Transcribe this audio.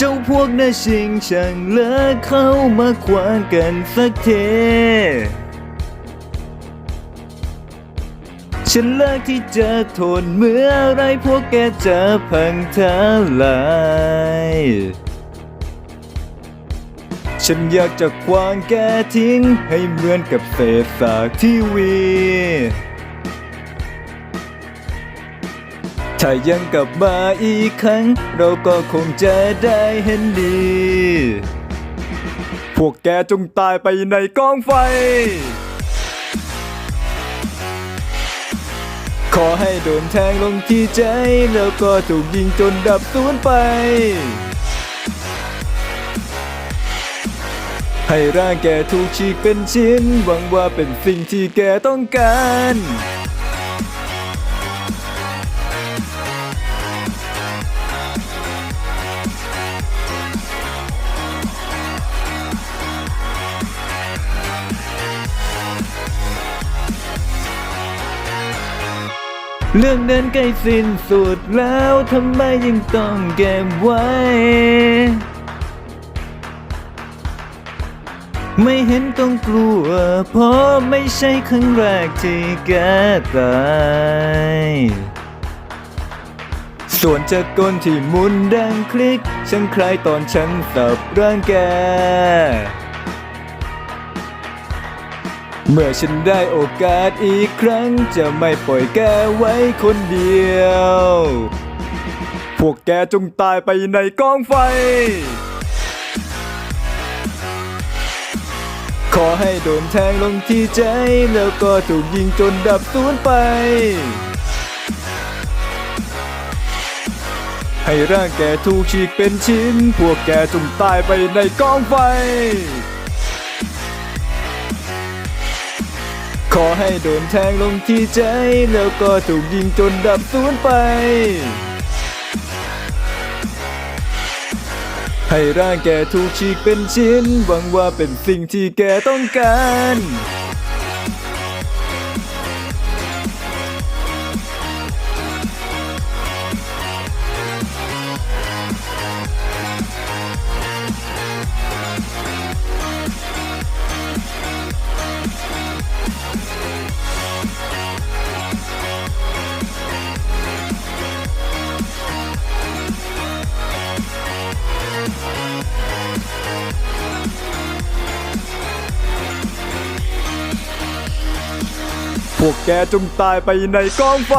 เจ้าพวกน่าชิงช่างเลิกเข้ามาขวางกันสักทีฉันเลิกที่จะทนเมื่อไรพวกแกจะพังทลายฉันอยากจะควางแกทิ้งให้เหมือนกับเศษสากทีวี ถ้ายังกลับมาอีกครั้ง เราก็คงจะได้เห็นดี พวกแกจงตายไปในกองไฟ ขอให้โดนแทงลงที่ใจ แล้วก็ถูกยิงจนดับสูญไป ให้ร่างแกถูกฉีกเป็นชิ้น หวังว่าเป็นสิ่งที่แกต้องการ เรื่องนั้นใกล้สิ้นสุดแล้วทำไมยังต้องเก็บไว้ ไม่เห็นต้องกลัว เพราะไม่ใช่ครั้งแรกที่แกตายส่วนจากก้นที่มุนดังคลิก ฉันคลายตอนฉันสับร่างแก เมื่อฉันได้โอกาสอีกครั้ง จะไม่ปล่อยแกไว้คนเดียว พวกแกจงตายไปในกองไฟ ขอให้โดนแทงลงที่ใจ แล้วก็ถูกยิงจนดับสูญไป ให้ร่างแกถูกฉีกเป็นชิ้น พวกแกจงตายไปในกองไฟ อให้โดนแทงลงที่ใจ แล้วก็ถูกยิงจนดับสูญไป ให้ร่างแกถูกฉีกเป็นชิ้น หวังว่าเป็นสิ่งที่แกต้องการ พวกแกจงตายไปในกองไฟ